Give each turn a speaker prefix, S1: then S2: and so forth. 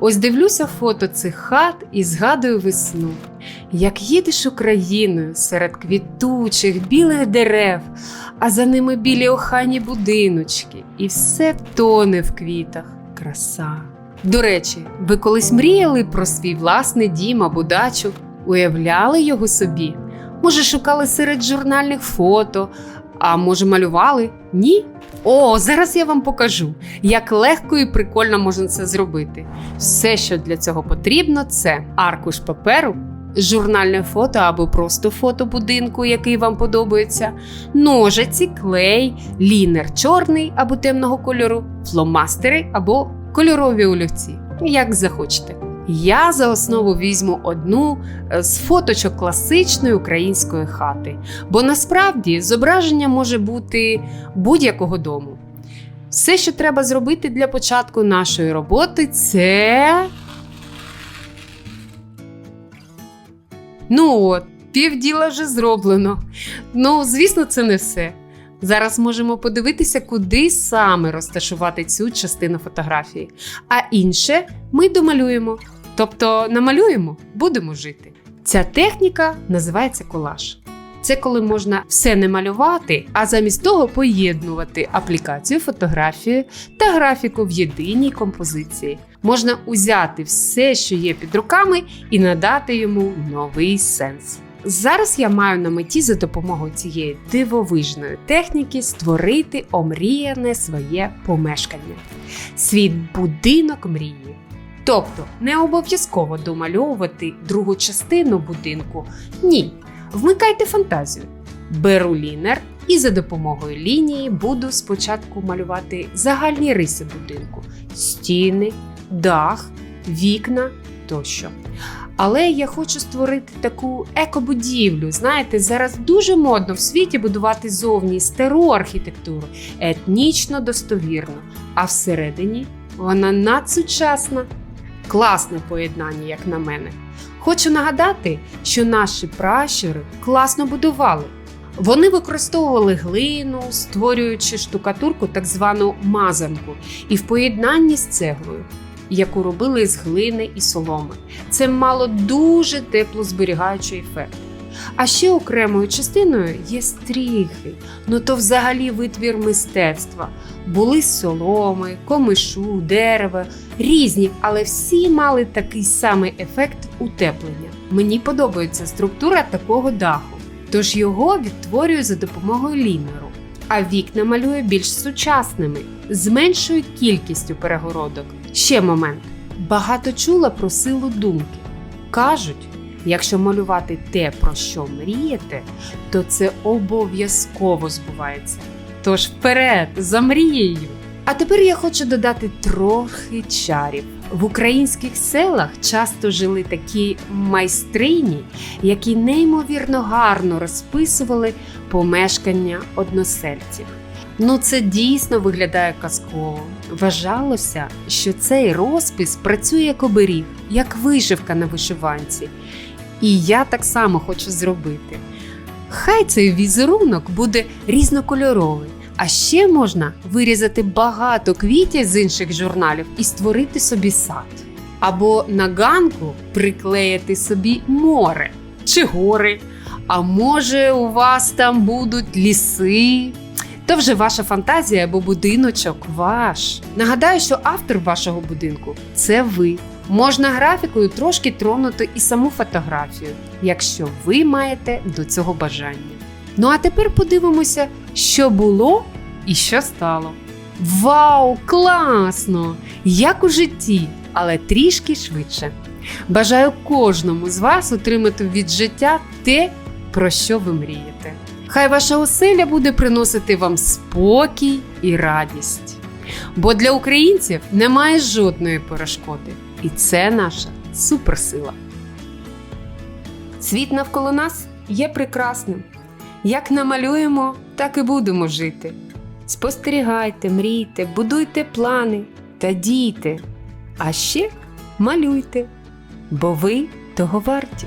S1: Ось дивлюся фото цих хат і згадую весну. Як їдеш Україною серед квітучих білих дерев, а за ними білі охані будиночки, і все тоне в квітах. Краса. До речі, ви колись мріяли про свій власний дім або дачу? Уявляли його собі? Може, шукали серед журнальних фото, а може, малювали? Ні? О, зараз я вам покажу, як легко і прикольно можна це зробити. Все, що для цього потрібно, це аркуш паперу, журнальне фото або просто фото будинку, який вам подобається, ножиці, клей, лінер чорний або темного кольору, фломастери або кольорові олівці, як захочете. Я за основу візьму одну е, з фоточок класичної української хати, бо насправді зображення може бути будь-якого дому. Все, що треба зробити для початку нашої роботи, це. Ну от, півділа вже зроблено. Ну, звісно, це не все. Зараз можемо подивитися, куди саме розташувати цю частину фотографії. А інше ми домалюємо. Тобто намалюємо, будемо жити. Ця техніка називається колаж. Це коли можна все не малювати, а замість того поєднувати аплікацію, фотографію та графіку в єдиній композиції. Можна узяти все, що є під руками, і надати йому новий сенс. Зараз я маю на меті за допомогою цієї дивовижної техніки створити омріяне своє помешкання, свій будинок мрії. Тобто не обов'язково домальовувати другу частину будинку. Ні, вмикайте фантазію. Беру лінер і за допомогою лінії буду спочатку малювати загальні риси будинку: стіни, дах, вікна тощо. Але я хочу створити таку екобудівлю. Знаєте, зараз дуже модно в світі будувати зовні стару архітектуру, етнічно достовірно, а всередині вона надсучасна. Класне поєднання, як на мене. Хочу нагадати, що наші пращури класно будували. Вони використовували глину, створюючи штукатурку, так звану мазанку, і в поєднанні з цеглою, яку робили з глини і соломи. Це мало дуже теплозберігаючий ефект. А ще окремою частиною є стріхи, ну то взагалі витвір мистецтва. Були соломи, комишу, дерева, різні, але всі мали такий самий ефект утеплення. Мені подобається структура такого даху, тож його відтворюю за допомогою лінеру. А вікна малюю більш сучасними, з меншою кількістю перегородок. Ще момент: багато чула про силу думки. Кажуть, якщо малювати те, про що мрієте, то це обов'язково збувається. Тож вперед, за мрією! А тепер я хочу додати трохи чарів. В українських селах часто жили такі майстрині, які неймовірно гарно розписували помешкання односельців. Ну, це дійсно виглядає казково. Вважалося, що цей розпис працює як оберіг, як вишивка на вишиванці. І я так само хочу зробити. Хай цей візерунок буде різнокольоровий. А ще можна вирізати багато квітів з інших журналів і створити собі сад. Або на ганку приклеїти собі море чи гори. А може, у вас там будуть ліси? То вже ваша фантазія або будиночок ваш. Нагадаю, що автор вашого будинку це ви. Можна графікою трошки тронути і саму фотографію, якщо ви маєте до цього бажання. Ну а тепер подивимося, що було і що стало. Вау, класно! Як у житті, але трішки швидше. Бажаю кожному з вас отримати від життя те, про що ви мрієте. Хай ваша оселя буде приносити вам спокій і радість. Бо для українців немає жодної перешкоди, і це наша суперсила. Світ навколо нас є прекрасним. Як намалюємо, так і будемо жити. Спостерігайте, мрійте, будуйте плани та дійте. А ще малюйте, бо ви того варті.